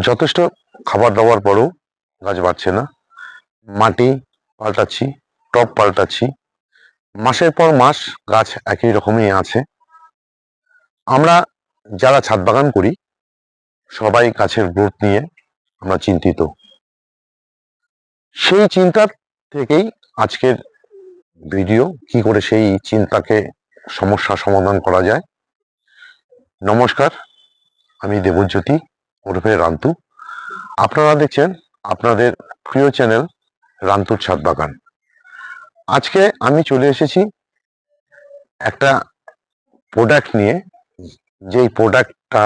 যথেষ্ট খাবার দাবার পরেও গাছ বাড়ছে না। মাটি পাল্টাচ্ছি, টব পাল্টাচ্ছি। মাসের পর মাস গাছ একই রকমই আছে। আমরা যারা ছাদ বাগান করি, সবাই গাছের গ্রোথ নিয়ে আমরা চিন্তিত। সেই চিন্তার থেকেই আজকের ভিডিও, কি করে সেই চিন্তাকে সমস্যা সমাধান করা যায়। নমস্কার, আমি দেবজ্যোতি। ওরফে রান্তু। আপনারা দেখছেন আপনাদের প্রিয় চ্যানেল রান্তুর ছাদ বাগান। আজকে আমি চলে এসেছি একটা প্রোডাক্ট নিয়ে, যেই প্রোডাক্টটা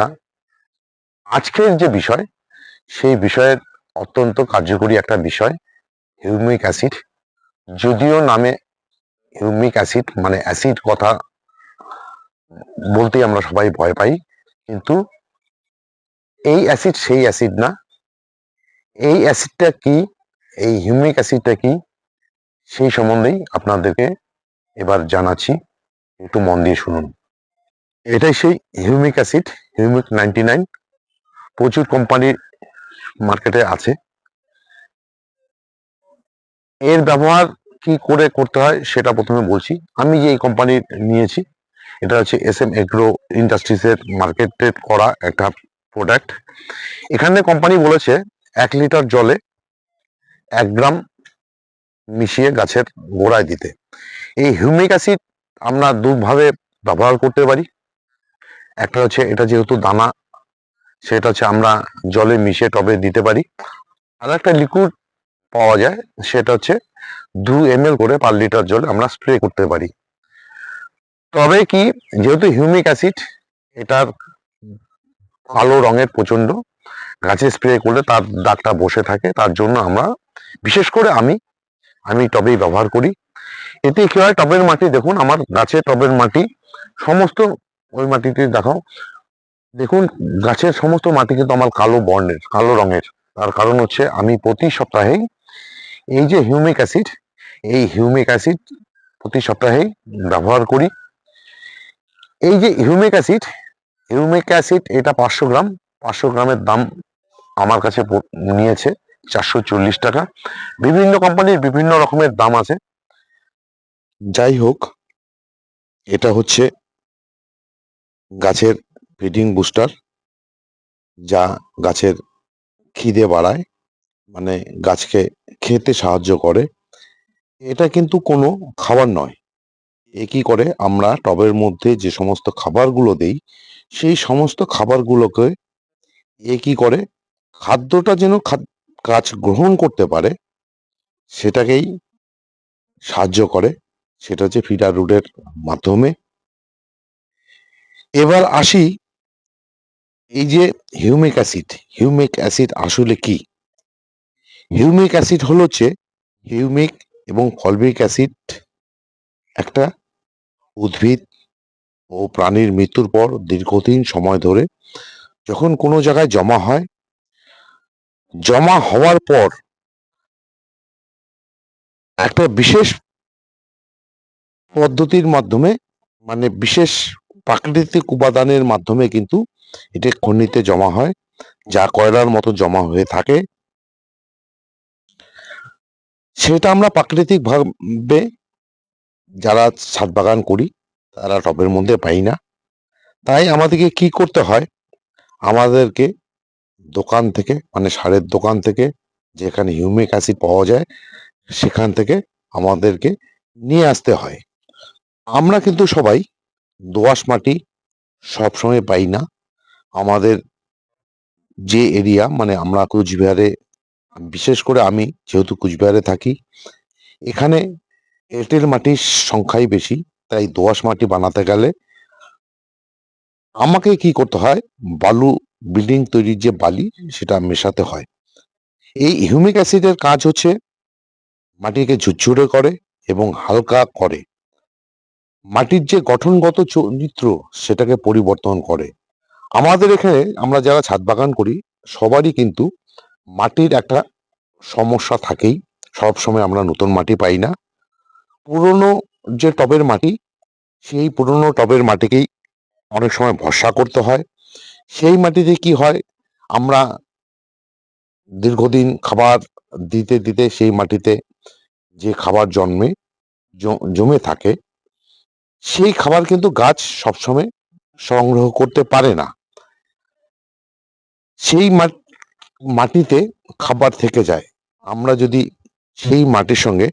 আজকের যে বিষয়, সেই বিষয়ের অত্যন্ত কার্যকরী একটা বিষয়, হিউমিক অ্যাসিড। যদিও নামে হিউমিক অ্যাসিড মানে অ্যাসিড কথা বলতেই আমরা সবাই ভয় পাই, কিন্তু এই অ্যাসিড সেই অ্যাসিড না। এই অ্যাসিডটা কি? এই হিউমিক অ্যাসিডটা কি? সেই সম্বন্ধেই আপনাদেরকে এবার জানাচ্ছি। একটু মন দিয়ে শুনুন। এটাই সেই humic acid humic ninety nine প্রচুর কোম্পানির মার্কেটে আছে। এর ব্যবহার কি করে করতে হয় সেটা প্রথমে বলছি। আমি যে এই কোম্পানির নিয়েছি, এটা হচ্ছে এস এম এগ্রো ইন্ডাস্ট্রিজের মার্কেটেড করা একটা প্রোডাক্ট এখানে কোম্পানি বলেছে এক লিটার জলে এক গ্রাম মিশিয়ে গাছের গোড়ায় দিতে। এই হিউমিক অ্যাসিড আমরা দুভাবে ব্যবহার করতে পারি। একটা হচ্ছে এটা যেহেতু দানা, সেটা হচ্ছে আমরা জলে মিশিয়ে টবে দিতে পারি। আর একটা লিকুইড পাওয়া যায়, সেটা হচ্ছে দু এম করে পার লিটার জলে আমরা স্প্রে করতে পারি। তবে কি, যেহেতু হিউমিক অ্যাসিড এটার কালো রঙের প্রচণ্ড গাছে স্প্রে করলে তার দাগটা বসে থাকে। তার জন্য আমরা, বিশেষ করে আমি আমি টবেই ব্যবহার করি। এতে কি হয়, টবের মাটি দেখুন, আমার গাছের টবের মাটি, সমস্ত ওই মাটিতে দেখাও দেখুন, গাছের সমস্ত মাটি কিন্তু আমার কালো বর্ণের, কালো রঙের। তার কারণ হচ্ছে আমি প্রতি সপ্তাহেই এই যে হিউমিক অ্যাসিড এই হিউমিক অ্যাসিড প্রতি সপ্তাহেই ব্যবহার করি। এই যে হিউমিক অ্যাসিড হিউমিক অ্যাসিড এটা পাঁচশো গ্রাম। পাঁচশো গ্রামের দাম আমার কাছে নিয়েছে, চারশো চল্লিশ টাকা। বিভিন্ন কোম্পানির বিভিন্ন রকমের দাম আছে। যাই হোক, এটা হচ্ছে গাছের ফিডিং বুস্টার যা গাছের খিদে বাড়ায় মানে গাছকে খেতে সাহায্য করে। এটা কিন্তু কোনো খাবার নয়। এ কি করে? আমরা টবের মধ্যে যে সমস্ত খাবারগুলো দেই সেই সমস্ত খাবারগুলোকে এ কি করে? খাদ্যটা যেন গাছ গ্রহণ করতে পারে, সেটাকেই সাহায্য করে। সেটা হচ্ছে ফিডার রুটের মাধ্যমে। এবার আসি এই যে হিউমিক অ্যাসিড। হিউমিক অ্যাসিড আসলে কি? হিউমিক অ্যাসিড হলো হচ্ছে হিউমিক এবং ফলবিক অ্যাসিড একটা উদ্ভিদ ও প্রাণীর মৃত্যুর পর দীর্ঘদিন সময় ধরে যখন কোনো জায়গায় জমা হয়, জমা হওয়ার পর একটা বিশেষ পদ্ধতির মাধ্যমে মানে বিশেষ প্রাকৃতিক উপাদানের মাধ্যমে কিন্তু এটা খনিতে জমা হয়, যা কয়লার মতো জমা হয়ে থাকে। সেটা আমরা প্রাকৃতিকভাবে যারা ছাদ বাগান করি তারা টবের মধ্যে পাই না। তাই আমাদেরকে কি করতে হয়? আমাদেরকে দোকান থেকে মানে সারের দোকান থেকে, যেখানে হিউমিক অ্যাসিড পাওয়া যায়, সেখান থেকে আমাদেরকে নিয়ে আসতে হয়। আমরা কিন্তু সবাই দোআঁশ মাটি সবসময় পাই না। আমাদের যে এরিয়া মানে আমরা কুচবিহারে, বিশেষ করে আমি যেহেতু কুচবিহারে থাকি, এখানে এঁটেল মাটির সংখ্যাই বেশি। তাই দোআঁশ মাটি বানাতে গেলে আমাকে কি করতে হয়? বালু বিল্ডিং তৈরির যে বালি, সেটা মেশাতে হয়। এই হিউমিক অ্যাসিডের কাজ হচ্ছে মাটিকে ঝুরঝুরে করে এবং হালকা করে। মাটির যে গঠনগত চরিত্র, সেটাকে পরিবর্তন করে। আমাদের এখানে আমরা যারা ছাদ বাগান করি, সবারই কিন্তু মাটির একটা সমস্যা থাকেই। সব সময় আমরা নতুন মাটি পাই না। পুরনো যে টবের মাটি, সেই পুরনো টবের মাটিকেই অনেক সময় ভরসা করতে হয়। সেই মাটিতে কি হয়? আমরা দীর্ঘদিন খাবার দিতে দিতে সেই মাটিতে যে খাবার জন্মে জমে থাকে, সেই খাবার কিন্তু গাছ সবসময় সংগ্রহ করতে পারে না। সেই মাট- মাটিতে খাবার থেকে যায়। আমরা যদি সেই মাটির সঙ্গে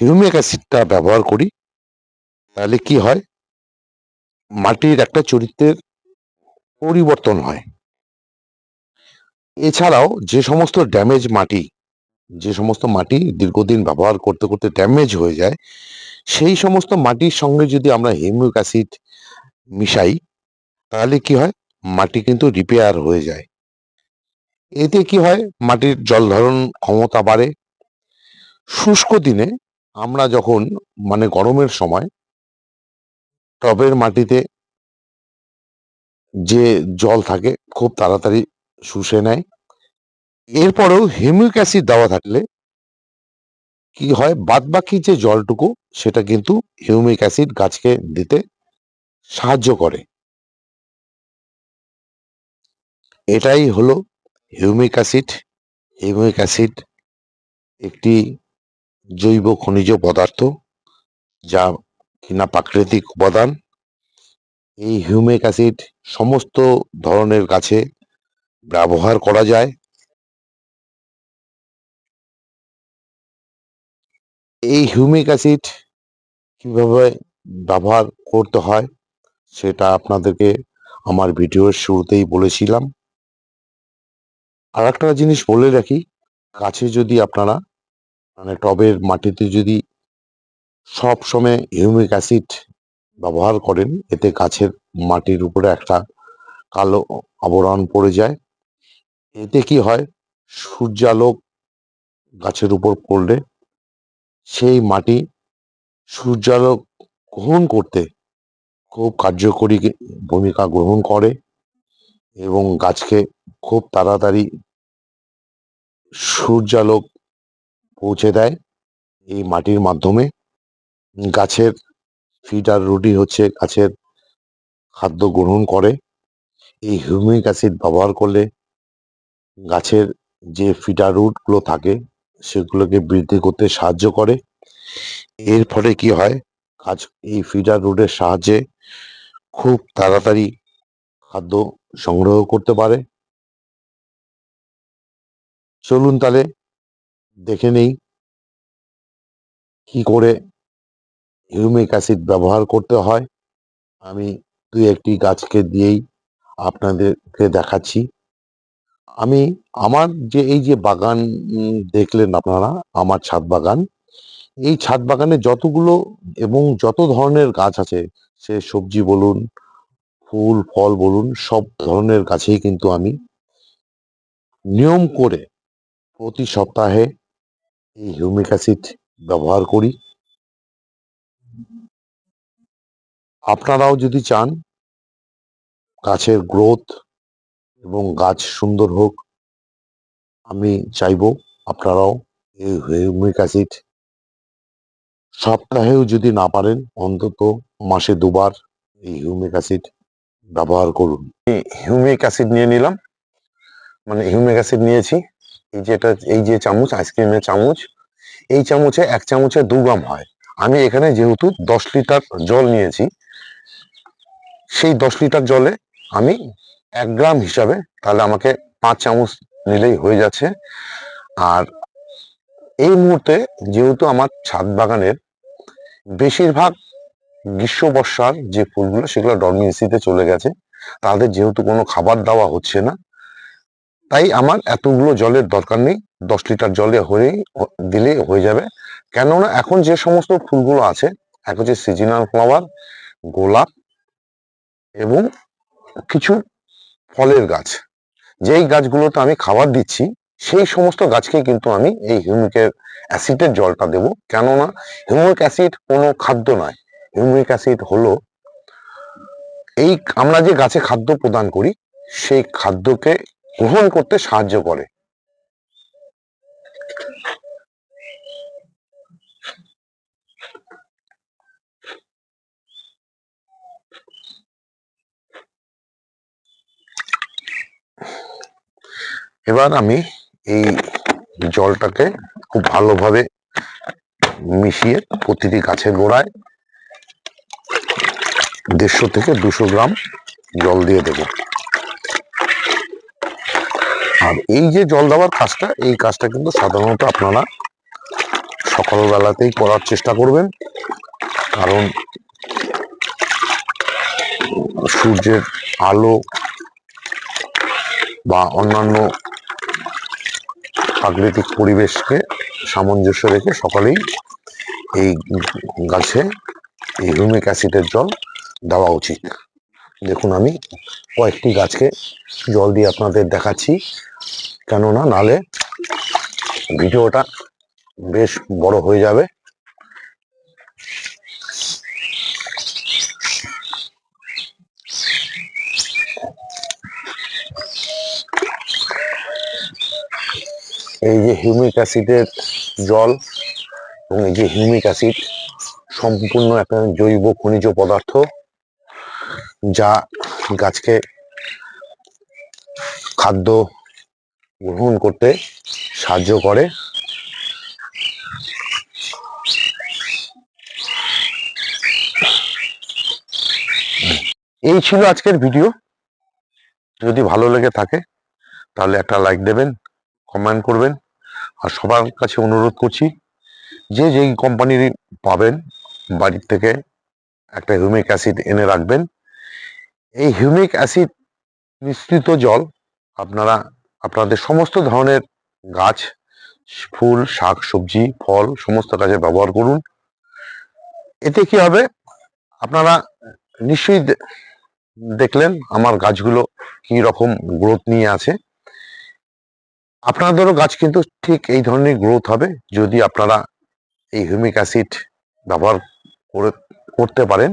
হিউমিক অ্যাসিডটা ব্যবহার করি, তাহলে কি হয়? মাটির একটা চরিত্রের পরিবর্তন হয়। এছাড়াও যে সমস্ত ড্যামেজ মাটি, যে সমস্ত মাটি দীর্ঘদিন ব্যবহার করতে করতে ড্যামেজ হয়ে যায়, সেই সমস্ত মাটির সঙ্গে যদি আমরা হিউমিক অ্যাসিড মিশাই, তাহলে কি হয়? মাটি কিন্তু রিপেয়ার হয়ে যায়। এতে কি হয়? মাটির জল ধারণ ক্ষমতা বাড়ে। শুষ্ক দিনে আমরা যখন মানে গরমের সময়, টবের মাটিতে যে জল থাকে, খুব তাড়াতাড়ি শুষে নেয়। এরপরেও হিউমিক অ্যাসিড দেওয়া থাকলে কি হয়, বাদবাকি যে জলটুকু, সেটা কিন্তু হিউমিক অ্যাসিড গাছকে দিতে সাহায্য করে। এটাই হলো হিউমিক অ্যাসিড। হিউমিক অ্যাসিড একটি জৈব খনিজ পদার্থ, যা কিনা প্রাকৃতিক উপাদান। এই হিউমিক অ্যাসিড সমস্ত ধরনের গাছে ব্যবহার করা যায়। এই হিউমিক অ্যাসিড কীভাবে ব্যবহার করতে হয়, সেটা আপনাদেরকে আমার ভিডিওর শুরুতেই বলেছিলাম। আর একটা জিনিস বলে রাখি গাছে যদি আপনারা মানে টবের মাটিতে যদি সব সময় হিউমিক অ্যাসিড ব্যবহার করেন, এতে গাছের মাটির উপরে একটা কালো আবরণ পড়ে যায়। এতে কি হয়? সূর্যালোক গাছের উপর পড়লে সেই মাটি সূর্যালোক গ্রহণ করতে খুব কার্যকরী ভূমিকা গ্রহণ করে এবং গাছকে খুব তাড়াতাড়ি সূর্যালোক পৌঁছে দেয় এই মাটির মাধ্যমে। গাছের ফিডার রুটি হচ্ছে গাছের খাদ্য গ্রহণ করে। এই হিউমিক অ্যাসিড ব্যবহার করলে গাছের যে ফিডার রুটগুলো থাকে, সেগুলোকে বৃদ্ধি করতে সাহায্য করে। এর ফলে কি হয়, গাছ এই ফিডার রুটের সাহায্যে খুব তাড়াতাড়ি খাদ্য সংগ্রহ করতে পারে। চলুন তাহলে দেখে নেই। কি করে হিউমিক অ্যাসিড ব্যবহার করতে হয়? আমি দুই একটি গাছকে দিয়েই আপনাদেরকে দেখাচ্ছি। আমি আমার যে এই যে বাগান দেখলেন আপনারা, আমার ছাদ বাগান, এই ছাদ বাগানে যতগুলো এবং যত ধরনের গাছ আছে, সে সবজি বলুন, ফুল, ফল বলুন, সব ধরনের গাছেই কিন্তু আমি নিয়ম করে প্রতি সপ্তাহে এই হিউমিক অ্যাসিড ব্যবহার করি। আপনারাও যদি চান, গাছের গ্রোথ এবং গাছ সুন্দর হোক, আমি চাইব আপনারাও এই হিউমিক অ্যাসিড সপ্তাহেও যদি না পারেন, অন্তত মাসে দুবার এই হিউমিক অ্যাসিড ব্যবহার করুন। হিউমিক অ্যাসিড নিয়ে নিলাম। মানে হিউমিক অ্যাসিড নিয়েছি। এই যেটা এই যে চামচ, আইসক্রিমের চামচ, এই চামচে এক চামচে দু গ্রাম হয়। আমি এখানে যেহেতু দশ লিটার জল নিয়েছি, সেই দশ লিটার জলে আমি এক গ্রাম হিসাবে তাহলে আমাকে পাঁচ চামচ নিলেই হয়ে যাচ্ছে। আর এই মুহূর্তে যেহেতু আমার ছাদ বাগানের বেশিরভাগ গ্রীষ্ম বর্ষার যে ফুলগুলো, সেগুলো ডরমিয়েন্সিতে চলে গেছে, তাদের যেহেতু কোনো খাবার দেওয়া হচ্ছে না তাই আমার এতগুলো জলের দরকার নেই, দশ লিটার জলে হয়েই দিলে হয়ে যাবে। কেননা এখন যে সমস্ত ফুলগুলো আছে, এক হচ্ছে সিজনাল ফ্লাওয়ার গোলাপ এবং কিছু ফলের গাছ। যেই গাছগুলোতে আমি খাবার দিচ্ছি, সেই সমস্ত গাছকে কিন্তু আমি এই হিউমিকের অ্যাসিডের জলটা দেবো। কেননা হিউমিক অ্যাসিড কোনো খাদ্য নয়। হিউমিক অ্যাসিড হলো এই, আমরা যে গাছে খাদ্য প্রদান করি, সেই খাদ্যকে গ্রহণ করতে সাহায্য করে। এবার আমি এই জলটাকে খুব ভালোভাবে মিশিয়ে প্রতিটি গাছের গোড়ায় দেড়শো থেকে দুশো গ্রাম জল দিয়ে দেব। আর এই যে জল দেওয়ার কাজটা, এই কাজটা কিন্তু সাধারণত আপনারা সকালবেলাতেই করার চেষ্টা করবেন। কারণ সূর্যের আলো বা অন্যান্য প্রাকৃতিক পরিবেশকে সামঞ্জস্য রেখে সকালেই এই গাছে এই হিউমিক অ্যাসিডের জল দেওয়া উচিত। দেখুন আমি কয়েকটি গাছকে জল দিয়ে আপনাদের দেখাচ্ছি। কেননা নালে ভিডিওটা বেশ বড় হয়ে যাবে। এই যে হিউমিক অ্যাসিডের জল এবং এই যে হিউমিক অ্যাসিড, সম্পূর্ণ একটা জৈব খনিজ পদার্থ। যা গাছকে খাদ্য গ্রহণ করতে সাহায্য করে। এই ছিল আজকের ভিডিও। যদি ভালো লেগে থাকে, তাহলে একটা লাইক দেবেন, কমেন্ট করবেন। আর সবার কাছে অনুরোধ করছি, যে যেই কোম্পানির পাবেন, বাড়ির থেকে একটা হিউমিক অ্যাসিড এনে রাখবেন এই হিউমিক অ্যাসিড মিশ্রিত জল আপনারা, আপনাদের সমস্ত ধরনের গাছ, ফুল, শাক, সবজি, ফল, সমস্ত কাজে ব্যবহার করুন। এতে কি হবে? আপনারা নিশ্চয়ই দেখলেন আমার গাছগুলো কি রকম গ্রোথ নিয়ে আছে। আপনাদেরও গাছ কিন্তু ঠিক এই ধরনের গ্রোথ হবে যদি আপনারা এই হিউমিক অ্যাসিড ব্যবহার করে, করতে পারেন।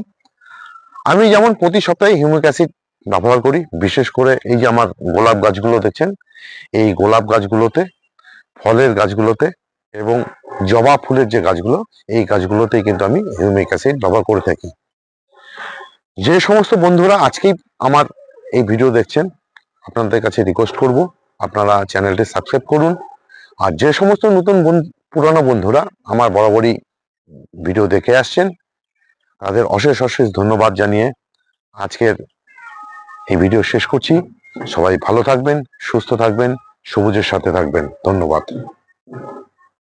আমি যেমন প্রতি সপ্তাহে হিউমিক অ্যাসিড ব্যবহার করি, বিশেষ করে এই যে আমার গোলাপ গাছগুলো দেখছেন, এই গোলাপ গাছগুলোতে, ফলের গাছগুলোতে এবং জবা ফুলের যে গাছগুলো, এই গাছগুলোতেই কিন্তু আমি হিউমিক অ্যাসিড ব্যবহার করে থাকি। যে সমস্ত বন্ধুরা আজকেই আমার এই ভিডিও দেখছেন, আপনাদের কাছে রিকোয়েস্ট করব, আপনারা চ্যানেলটি সাবস্ক্রাইব করুন। আর যে সমস্ত নতুন পুরানো বন্ধুরা আমার বরাবরই ভিডিও দেখে আসছেন তাদের অশেষ অশেষ ধন্যবাদ জানিয়ে আজকের এই ভিডিও শেষ করছি। সবাই ভালো থাকবেন, সুস্থ থাকবেন, সবুজের সাথে থাকবেন। ধন্যবাদ।